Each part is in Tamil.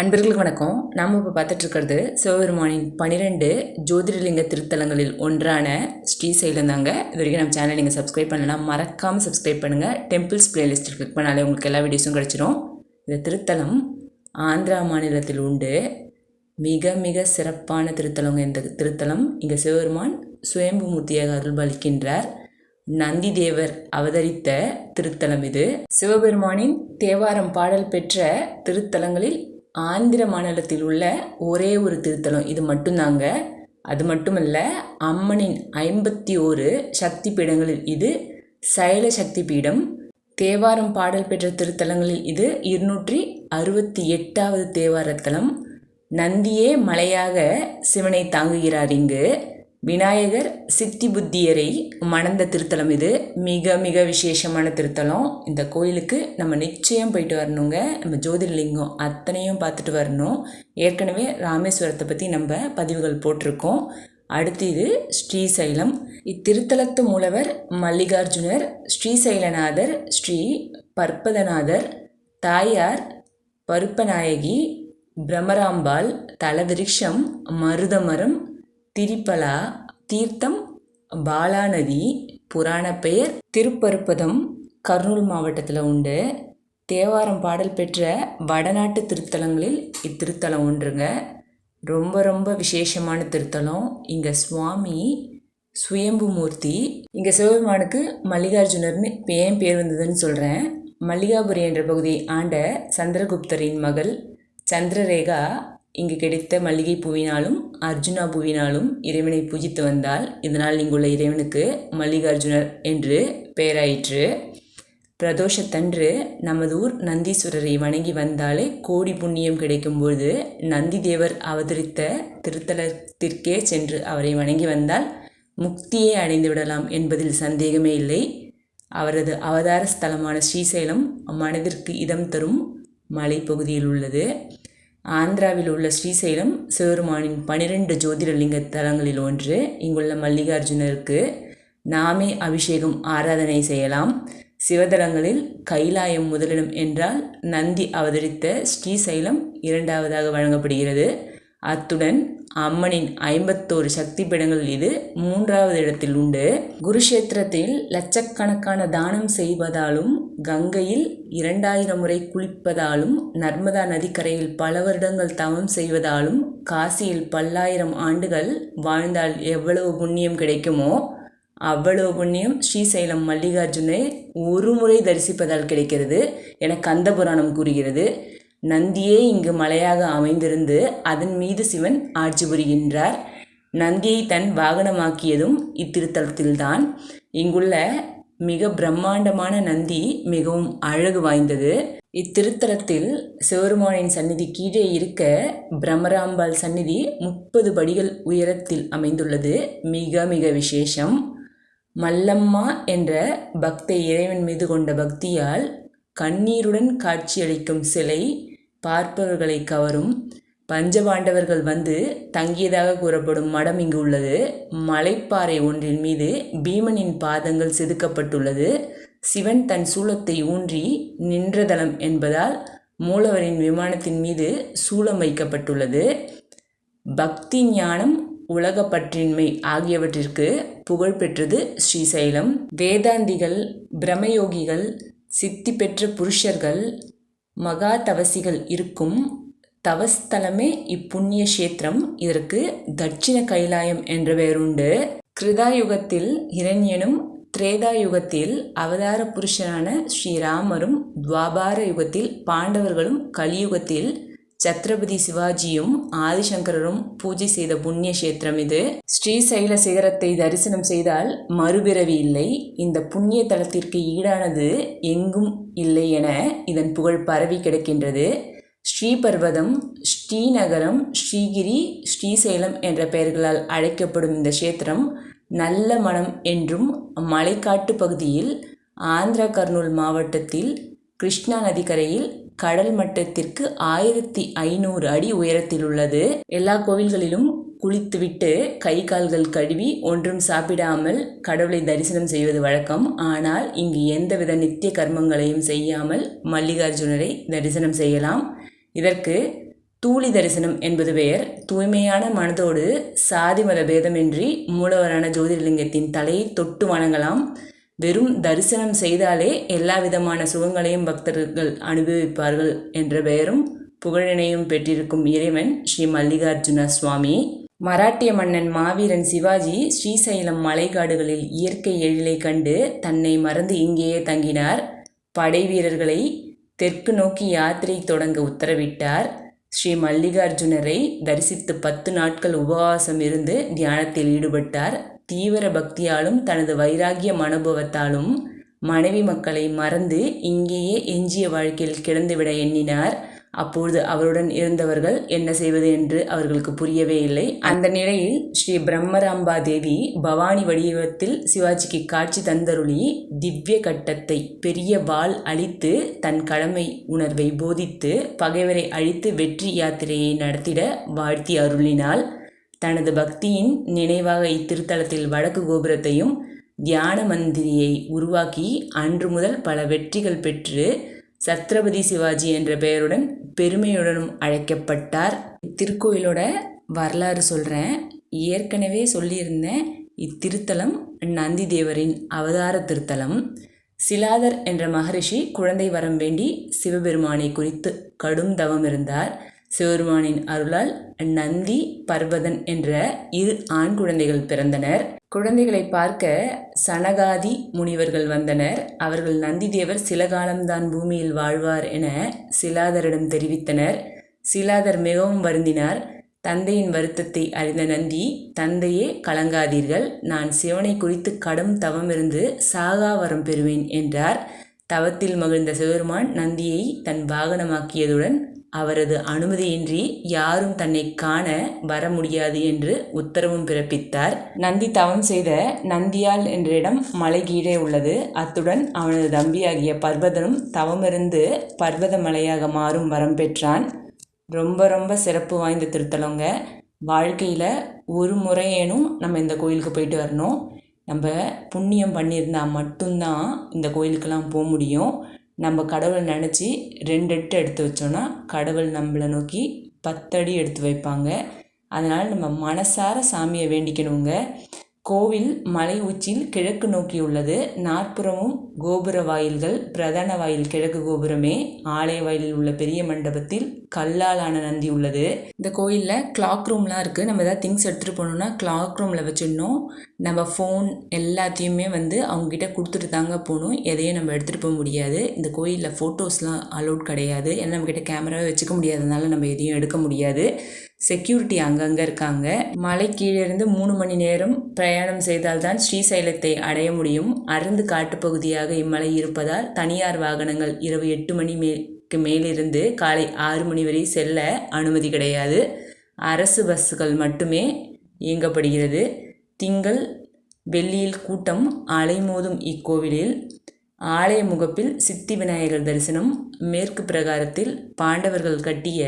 அன்பர்களுக்கு வணக்கம். நாம் இப்போ பார்த்துட்ருக்கிறது சிவபெருமானின் பன்னிரெண்டு ஜோதிடலிங்க திருத்தலங்களில் ஒன்றான ஸ்ரீசைலம் தாங்க இது வரைக்கும் நம்ம சேனல் நீங்கள் சப்ஸ்கிரைப் பண்ணலாம் மறக்காமல் சப்ஸ்கிரைப் பண்ணுங்கள் டெம்பிள்ஸ் பிளேலிஸ்ட் கிளிக் பண்ணாலே உங்களுக்கு எல்லா வீடியோஸும் கிடச்சிரும். இந்த திருத்தலம் ஆந்திரா மாநிலத்தில் உண்டு. மிக மிக சிறப்பான திருத்தலங்க இந்த திருத்தலம். இங்கே சிவபெருமான் சுயம்புமூர்த்தியாக அருள்பளிக்கின்றார் நந்தி தேவர் அவதரித்த திருத்தலம் இது. சிவபெருமானின் தேவாரம் பாடல் பெற்ற திருத்தலங்களில் ஆந்திர மாநிலத்தில் உள்ள ஒரே ஒரு திருத்தலம். இது மட்டும்தாங்க. அது மட்டுமல்ல அம்மனின் ஐம்பத்தி ஓரு சக்தி பீடங்களில் இது சைல சக்தி பீடம் தேவாரம் பாடல் பெற்ற திருத்தலங்களில் இது இருநூற்றி அறுபத்தி எட்டாவது தேவாரத்தலம். நந்தியே மலையாக சிவனை தாங்குகிறார் இங்கு. விநாயகர் சித்தி புத்தியரை மணந்த திருத்தலம் இது. மிக மிக விசேஷமான திருத்தலம். இந்த கோயிலுக்கு நம்ம நிச்சயம் போயிட்டு வரணுங்க. நம்ம ஜோதிர்லிங்கம் அத்தனையும் பார்த்துட்டு வரணும். ஏற்கனவே ராமேஸ்வரத்தை பற்றி நம்ம பதிவுகள் போட்டிருக்கோம். அடுத்து இது ஸ்ரீசைலம். இத்திருத்தலத்து மூலவர் மல்லிகார்ஜுனர் ஸ்ரீசைலநாதர் ஸ்ரீ பற்பதநாதர் தாயார் பருப்பநாயகி பிரமராம்பாள் தலவிருஷம் மருதமரம் திரிபலா தீர்த்தம் பாலாநதி புராண பெயர் திருப்பருப்பதம் கர்னூல் மாவட்டத்தில் உண்டு. தேவாரம் பாடல் பெற்ற வடநாட்டு திருத்தலங்களில் இத்திருத்தலம் ஒன்றுங்க. ரொம்ப ரொம்ப விசேஷமான திருத்தலம். இங்கே சுவாமி சுயம்புமூர்த்தி இங்கே சிவபெருமானுக்கு மல்லிகார்ஜுனர்னு இப்போ ஏன் பேர் வந்ததுன்னு சொல்கிறேன் மல்லிகாபுரி என்ற பகுதியை ஆண்ட சந்திரகுப்தரின் மகள் சந்திரரேகா இங்கு கிடைத்த மல்லிகை பூவினாலும் அர்ஜுனா பூவினாலும் இறைவனை பூஜித்து வந்தால் இதனால் இங்குள்ள இறைவனுக்கு மல்லிகார்ஜுனர் என்று பெயராயிற்று. பிரதோஷத்தன்று நமது ஊர் நந்தீஸ்வரரை வணங்கி வந்தாலே கோடி புண்ணியம் கிடைக்கும்போது நந்தி தேவர் அவதரித்த திருத்தலத்திற்கே சென்று அவரை வணங்கி வந்தால் முக்தியை அடைந்து விடலாம் என்பதில் சந்தேகமே இல்லை. அவரது அவதார ஸ்தலமான ஸ்ரீசைலம் மனதிற்கு இதம் தரும் மலைப்பகுதியில் உள்ளது. ஆந்திராவில் உள்ள ஸ்ரீசைலம் சிவருமானின் பனிரெண்டு ஜோதிடலிங்க தலங்களில் ஒன்று. இங்குள்ள மல்லிகார்ஜுனருக்கு நாமே அபிஷேகம் ஆராதனை செய்யலாம். சிவதலங்களில் கைலாயம் முதலிடம் என்றால் நந்தி அவதரித்த ஸ்ரீசைலம் இரண்டாவதாக வழங்கப்படுகிறது. அத்துடன் அம்மனின் ஐம்பத்தோரு சக்தி பீடங்கள் இது மூன்றாவது இடத்தில் உண்டு. குருஷேத்திரத்தில் லட்சக்கணக்கான தானம் செய்வதாலும் கங்கையில் இரண்டாயிரம் முறை குளிப்பதாலும் நர்மதா நதிக்கரையில் பல வருடங்கள் தவம் செய்வதாலும் காசியில் பல்லாயிரம் ஆண்டுகள் வாழ்ந்தால் எவ்வளவு புண்ணியம் கிடைக்குமோ அவ்வளவு புண்ணியம் ஸ்ரீசைலம் மல்லிகார்ஜுனை ஒரு முறை தரிசிப்பதால் கிடைக்கிறது என கந்த புராணம் கூறுகிறது. நந்தியே இங்கு மலையாக அமைந்திருந்து அதன் மீது சிவன் ஆட்சி புரிகின்றார். நந்தியை தன் வாகனமாக்கியதும் இத்திருத்தலத்தில்தான். இங்குள்ள மிக பிரம்மாண்டமான நந்தி மிகவும் அழகு வாய்ந்தது. இத்திருத்தலத்தில் சிவருமானின் சந்நிதி கீழே இருக்க பிரம்மராம்பாள் சந்நிதி முப்பது படிகள் உயரத்தில் அமைந்துள்ளது. மிக மிக விசேஷம். மல்லம்மா என்ற பக்தை இறைவன் மீது கொண்ட பக்தியால் கண்ணீருடன் காட்சியளிக்கும் சிலை பார்ப்பவர்களை கவரும். பஞ்சபாண்டவர்கள் வந்து தங்கியதாக கூறப்படும் மடம் இங்கு உள்ளது. மலைப்பாறை ஒன்றின் மீது பீமனின் பாதங்கள் செதுக்கப்பட்டுள்ளது. சிவன் தன் சூலத்தை ஊன்றி நின்றதளம் என்பதால் மூலவரின் விமானத்தின் மீது சூளம் வைக்கப்பட்டுள்ளது. பக்தி ஞானம் உலகப்பற்றின்மை ஆகியவற்றிற்கு புகழ்பெற்றது ஸ்ரீசைலம். வேதாந்திகள் பிரமயோகிகள் சித்தி பெற்ற புருஷர்கள் மகா தவசிகள் இருக்கும் தவஸ்தலமே இப்புண்ணிய கஷேத்திரம் இதற்கு தட்சிண கைலாயம் என்ற பெயருண்டு. கிருதாயுகத்தில் இரண்யனும் திரேதா யுகத்தில் அவதார புருஷனான ஸ்ரீராமரும் துவாபார யுகத்தில் பாண்டவர்களும் கலியுகத்தில் சத்ரபதி சிவாஜியும் ஆதிசங்கரரும் பூஜை செய்த புண்ணிய கஷேத்திரம் இது. ஸ்ரீசைல சிகரத்தை தரிசனம் செய்தால் மறுபிறவி இல்லை. இந்த புண்ணிய தலத்திற்கு ஈடானது எங்கும் இல்லை என இதன் புகழ் பரவி கிடக்கின்றது. ஸ்ரீபர்வதம் ஸ்ரீநகரம் ஸ்ரீகிரி ஸ்ரீசைலம் என்ற பெயர்களால் அழைக்கப்படும் இந்த கஷேத்திரம் நல்ல மனம் என்றும் மலைக்காட்டு பகுதியில் ஆந்திரா கர்னூல் மாவட்டத்தில் கிருஷ்ணா நதிக்கரையில் கடல் மட்டத்திற்கு ஆயிரத்தி ஐநூறு அடி உயரத்தில் உள்ளது. எல்லா கோவில்களிலும் குளித்துவிட்டு கை கால்கள் கழுவி ஒன்றும் சாப்பிடாமல் கடவுளை தரிசனம் செய்வது வழக்கம். ஆனால் இங்கு எந்தவித நித்திய கர்மங்களையும் செய்யாமல் மல்லிகார்ஜுனரை தரிசனம் செய்யலாம். இதற்கு தூளி தரிசனம் என்பது பெயர். தூய்மையான மனதோடு சாதி மத பேதமின்றி மூலவரான ஜோதிர்லிங்கத்தின் தலையை தொட்டு வணங்கலாம். வெறும் தரிசனம் செய்தாலே எல்லா விதமான சுகங்களையும் பக்தர்கள் அனுபவிப்பார்கள் என்ற பெயரும் புகழினையும் பெற்றிருக்கும் இறைவன் ஸ்ரீ மல்லிகார்ஜுன சுவாமி. மராட்டிய மன்னன் மாவீரன் சிவாஜி ஸ்ரீசைலம் மலைக்காடுகளில் இயற்கை எழிலை கண்டு தன்னை மறந்து இங்கேயே தங்கினார். படை வீரர்களை தெற்கு நோக்கி யாத்திரை தொடங்க உத்தரவிட்டார். ஸ்ரீ மல்லிகார்ஜுனரை தரிசித்து பத்து நாட்கள் உபவாசம் இருந்து தியானத்தில் ஈடுபட்டார். தீவிர பக்தியாலும் தனது வைராகிய மனோபவத்தாலும் மனைவி மக்களை மறந்து இங்கேயே எஞ்சிய வாழ்க்கையில் கிடந்துவிட எண்ணினார். அப்பொழுது அவருடன் இருந்தவர்கள் என்ன செய்வது என்று அவர்களுக்கு புரியவே இல்லை. அந்த நிலையில் ஸ்ரீ பிரம்மராம்பா தேவி பவானி வடிவத்தில் சிவாஜிக்கு காட்சி தந்தருளி திவ்ய கட்டத்தை பெரிய வாள் அழித்து தன் கடமை உணர்வை போதித்து பகைவரை அழித்து வெற்றி யாத்திரையை நடத்திட வாழ்த்தி அருளினால் தனது பக்தியின் நினைவாக இத்திருத்தலத்தில் வடக்கு கோபுரத்தையும் தியான மந்திரியை உருவாக்கி அன்று முதல் பல வெற்றிகள் பெற்று சத்ரபதி சிவாஜி என்ற பெயருடன் பெருமையுடனும் அழைக்கப்பட்டார். இத்திருக்கோயிலோட வரலாறு சொல்கிறேன் ஏற்கனவே சொல்லியிருந்தேன் இத்திருத்தலம் நந்தி தேவரின் அவதார திருத்தலம். சிலாதர் என்ற மகரிஷி குழந்தை வரம் வேண்டி சிவபெருமானை குறித்து கடும் தவம் இருந்தார். சிவருமானின் அருளால் நந்தி பர்வதன் என்ற இரு ஆண் குழந்தைகள் பிறந்தனர். குழந்தைகளை பார்க்க சனகாதி முனிவர்கள் வந்தனர். அவர்கள் நந்திதேவர் சில காலம்தான் பூமியில் வாழ்வார் என சிலாதரிடம் தெரிவித்தனர். சிலாதர் மிகவும் வருந்தினார். தந்தையின் வருத்தத்தை அறிந்த நந்தி தந்தையே கலங்காதீர்கள். நான் சிவனை குறித்து கடும் தவமிருந்து சாகா வரம் பெறுவேன் என்றார். தவத்தில் மகிழ்ந்த சிவருமான் நந்தியை தன் வாகனமாக்கியதுடன் அவரது அனுமதியின்றி யாரும் தன்னை காண வர முடியாது என்று உத்தரவும் பிறப்பித்தார். நந்தி தவம் செய்த நந்தியால் என்ற இடம் மலை கீழே உள்ளது. அத்துடன் அவனது தம்பியாகிய பர்வதனும் தவமிருந்து பர்வத மலையாக மாறும் வரம் பெற்றான். ரொம்ப ரொம்ப சிறப்பு வாய்ந்த திருத்தலங்க. வாழ்க்கையில் ஒரு முறையேனும் நம்ம இந்த கோயிலுக்கு போயிட்டு வரணும். நம்ம புண்ணியம் பண்ணியிருந்தால் மட்டும்தான் இந்த கோயிலுக்கெல்லாம் போக முடியும். நம்ம கடவுளை நினச்சி ரெண்டு எட்டு எடுத்து வச்சோன்னா கடவுள் நம்மளை நோக்கி பத்தடி எடுத்து வைப்பாங்க. அதனால் நம்ம மனசார சாமியை வேண்டிக்கணுங்க. கோவில் மலை உச்சியில் கிழக்கு நோக்கி உள்ளது நாற்புறமும் கோபுர வாயில்கள் பிரதான வாயில் கிழக்கு கோபுரமே ஆலய வாயிலில் உள்ள பெரிய மண்டபத்தில் கல்லால் ஆன நந்தி உள்ளது. இந்த கோயிலில் கிளாக் ரூம்லாம் இருக்குது நம்ம எதாவது திங்ஸ் எடுத்துகிட்டு போகணுன்னா கிளாக் ரூமில் வச்சிடணும். நம்ம ஃபோன் எல்லாத்தையுமே வந்து அவங்கக்கிட்ட கொடுத்துட்டு தாங்க போகணும். எதையும் நம்ம எடுத்துகிட்டு போக முடியாது. இந்த கோயிலில் ஃபோட்டோஸ்லாம் அலோட் கிடையாது. ஏன்னா நம்மக்கிட்ட கேமராவே வச்சுக்க முடியாததுனால நம்ம எதையும் எடுக்க முடியாது. செக்யூரிட்டி அங்கங்கே இருக்காங்க. மலை கீழிருந்து மூணு மணி நேரம் பிரயாணம் செய்தால்தான் ஸ்ரீசைலத்தை அடைய முடியும். அருந்து காட்டுப்பகுதியாக இம்மலை இருப்பதால் தனியார் வாகனங்கள் இரவு எட்டு மணி மேற்கு மேலிருந்து காலை ஆறு மணி வரை செல்ல அனுமதி கிடையாது. அரசு பஸ்ஸுகள் மட்டுமே இயங்கப்படுகிறது. திங்கள் வெள்ளியில் கூட்டம் அலைமோதும் இக்கோவிலில். ஆலய முகப்பில் சித்தி விநாயகர் தரிசனம். மேற்கு பிரகாரத்தில் பாண்டவர்கள் கட்டிய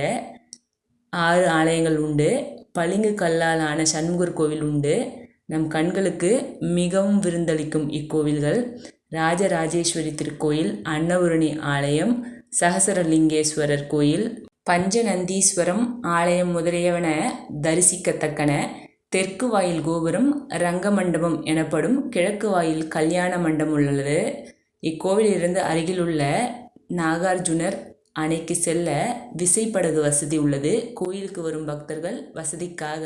ஆறு ஆலயங்கள் உண்டு. பளிங்கு கல்லால் ஆன சண்முகர் கோவில் உண்டு. நம் கண்களுக்கு மிகவும் விருந்தளிக்கும் இக்கோவில்கள். ராஜராஜேஸ்வரி திருக்கோயில் அன்னபூரணி ஆலயம் சகசரலிங்கேஸ்வரர் கோயில் பஞ்சநந்தீஸ்வரம் ஆலயம் முதலியவன தரிசிக்கத்தக்கன. தெற்கு வாயில் கோபுரம் ரங்கமண்டபம் எனப்படும் கிழக்கு வாயில் கல்யாண மண்டபம் உள்ளது. இக்கோவிலிருந்து அருகிலுள்ள நாகார்ஜுனர் அணைக்கு செல்ல விசைப்படகு வசதி உள்ளது. கோயிலுக்கு வரும் பக்தர்கள் வசதிக்காக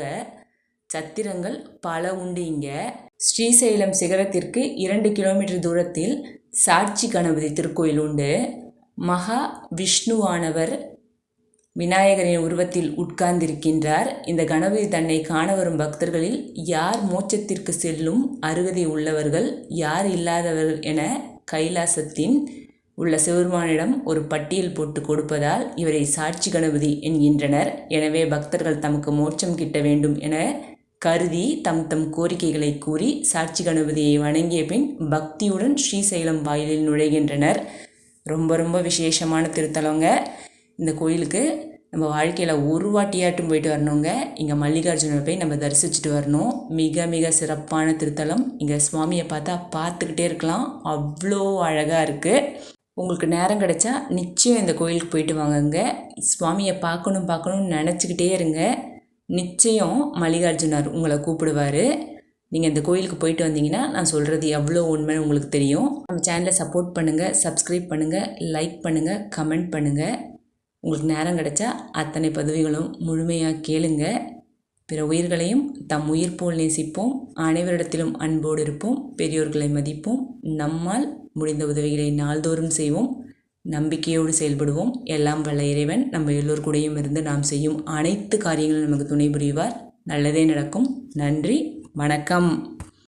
சத்திரங்கள் பல உண்டு இங்கே. ஸ்ரீசைலம் சிகரத்திற்கு இரண்டு கிலோமீட்டர் தூரத்தில் சாட்சி கணபதி திருக்கோயில் உண்டு. மகா விஷ்ணுவானவர் விநாயகரின் உருவத்தில் உட்கார்ந்திருக்கின்றார். இந்த கணபதி தன்னை காண வரும் பக்தர்களில் யார் மோட்சத்திற்கு செல்லும் அருகதை உள்ளவர்கள் யார் இல்லாதவர்கள் என கைலாசத்தின் உள்ள சிவருமானிடம் ஒரு பட்டியல் போட்டு கொடுப்பதால் இவரை சாட்சி கணபதி என்கின்றனர். எனவே பக்தர்கள் தமக்கு மோட்சம் கிட்ட வேண்டும் என கருதி தம் தம் கோரிக்கைகளை கூறி சாட்சி கணபதியை வணங்கிய பின் பக்தியுடன் ஸ்ரீசைலம் வாயிலில் நுழைகின்றனர். ரொம்ப ரொம்ப விசேஷமான திருத்தலங்க. இந்த கோயிலுக்கு நம்ம வாழ்க்கையில் ஒரு வாட்டியாட்டும் போயிட்டு வரணுங்க. இங்கே மல்லிகார்ஜுனர் போய் நம்ம தரிசிச்சுட்டு வரணும். மிக மிக சிறப்பான திருத்தலம். இங்கே சுவாமியை பார்த்தா பார்த்துக்கிட்டே இருக்கலாம். அவ்வளோ அழகாக இருக்குது உங்களுக்கு நேரம் கிடைச்சா நிச்சயம் இந்த கோயிலுக்கு போயிட்டு வாங்கங்க. சுவாமியை பார்க்கணும் பார்க்கணும்னு நினச்சிக்கிட்டே இருங்க. நிச்சயம் மல்லிகார்ஜுனார் உங்களை கூப்பிடுவார். நீங்கள் இந்த கோயிலுக்கு போயிட்டு வந்தீங்கன்னா நான் சொல்கிறது எவ்வளோ உண்மைன்னு உங்களுக்கு தெரியும். நம்ம சேனலை சப்போர்ட் பண்ணுங்கள் சப்ஸ்கிரைப் பண்ணுங்கள் லைக் பண்ணுங்கள் கமெண்ட் பண்ணுங்கள் உங்களுக்கு நேரம் கிடைச்சா அத்தனை பதவிகளும் முழுமையாக கேளுங்க. பிற உயிர்களையும் தம் உயிர் போல் நேசிப்போம். அனைவரிடத்திலும் அன்போடு இருப்போம். பெரியோர்களை மதிப்போம். நம்மால் முடிந்த உதவிகளை நாள்தோறும் செய்வோம். நம்பிக்கையோடு செயல்படுவோம். எல்லாம் வல்ல இறைவன் நம்ம எல்லோர் கூடயும் இருந்து நாம் செய்யும் அனைத்து காரியங்களும் நமக்கு துணை புரிவார். நல்லதே நடக்கும். நன்றி. வணக்கம்.